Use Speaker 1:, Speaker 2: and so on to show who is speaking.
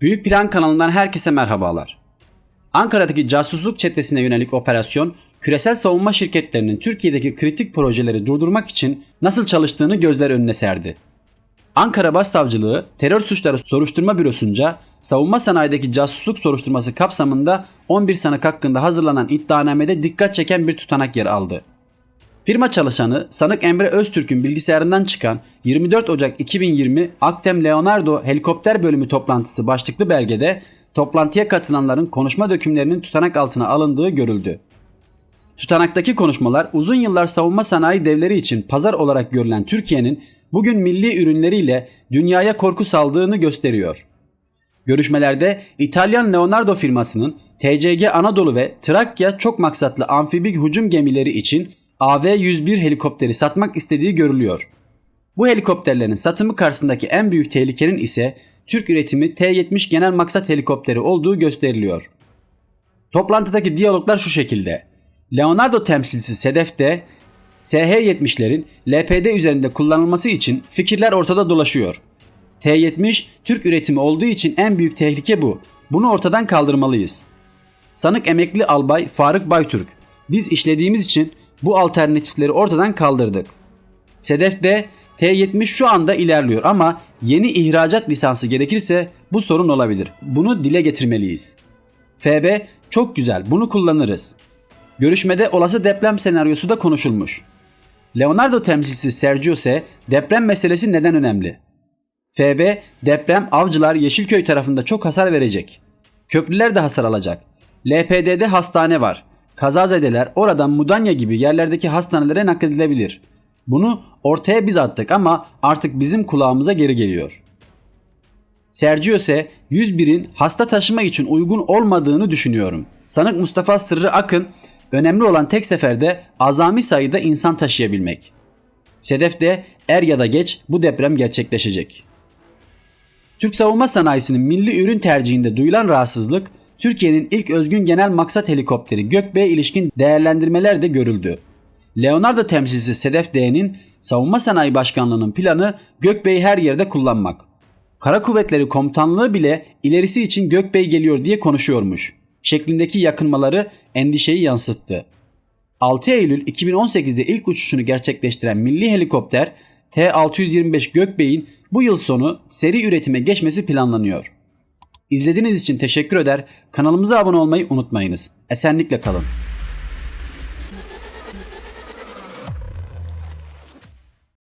Speaker 1: Büyük Plan kanalından herkese merhabalar. Ankara'daki casusluk çetesine yönelik operasyon, küresel savunma şirketlerinin Türkiye'deki kritik projeleri durdurmak için nasıl çalıştığını gözler önüne serdi. Ankara Başsavcılığı Terör Suçları Soruşturma Bürosu'nca savunma sanayideki casusluk soruşturması kapsamında 11 sanık hakkında hazırlanan iddianamede dikkat çeken bir tutanak yer aldı. Firma çalışanı sanık Emre Öztürk'ün bilgisayarından çıkan 24 Ocak 2020 Aktem Leonardo helikopter bölümü toplantısı başlıklı belgede toplantıya katılanların konuşma dökümlerinin tutanak altına alındığı görüldü. Tutanaktaki konuşmalar uzun yıllar savunma sanayi devleri için pazar olarak görülen Türkiye'nin bugün milli ürünleriyle dünyaya korku saldığını gösteriyor. Görüşmelerde İtalyan Leonardo firmasının TCG Anadolu ve Trakya çok maksatlı amfibi hücum gemileri için AV-101 helikopteri satmak istediği görülüyor. Bu helikopterlerin satımı karşısındaki en büyük tehlikenin ise Türk üretimi T-70 genel maksat helikopteri olduğu gösteriliyor. Toplantıdaki diyaloglar şu şekilde. Leonardo temsilcisi Sedef'te SH-70'lerin LPD üzerinde kullanılması için fikirler ortada dolaşıyor. T-70 Türk üretimi olduğu için en büyük tehlike bu. Bunu ortadan kaldırmalıyız. Sanık emekli albay Faruk Baytürk. Biz işlediğimiz için bu alternatifleri ortadan kaldırdık. Sedef de T-70 şu anda ilerliyor ama yeni ihracat lisansı gerekirse bu sorun olabilir. Bunu dile getirmeliyiz. FB çok güzel bunu kullanırız. Görüşmede olası deprem senaryosu da konuşulmuş. Leonardo temsilcisi Sergio ise deprem meselesi neden önemli? FB deprem avcılar Yeşilköy tarafında çok hasar verecek. Köprüler de hasar alacak. LPD'de hastane var. Kazazedeler oradan Mudanya gibi yerlerdeki hastanelere nakledilebilir. Bunu ortaya biz attık ama artık bizim kulağımıza geri geliyor. Sergio ise 101'in hasta taşıma için uygun olmadığını düşünüyorum. Sanık Mustafa Sırrı Akın önemli olan tek seferde azami sayıda insan taşıyabilmek. Sedef de er ya da geç bu deprem gerçekleşecek. Türk savunma sanayisinin milli ürün tercihinde duyulan rahatsızlık Türkiye'nin ilk özgün genel maksat helikopteri Gökbey'e ilişkin değerlendirmeler de görüldü. Leonardo temsilcisi Sedef D'nin Savunma Sanayi Başkanlığı'nın planı Gökbey'i her yerde kullanmak. Kara Kuvvetleri Komutanlığı bile ilerisi için Gökbey geliyor diye konuşuyormuş. Şeklindeki yakınmaları endişeyi yansıttı. 6 Eylül 2018'de ilk uçuşunu gerçekleştiren milli helikopter T-625 Gökbey'in bu yıl sonu seri üretime geçmesi planlanıyor. İzlediğiniz için teşekkür eder. Kanalımıza abone olmayı unutmayınız. Esenlikle kalın.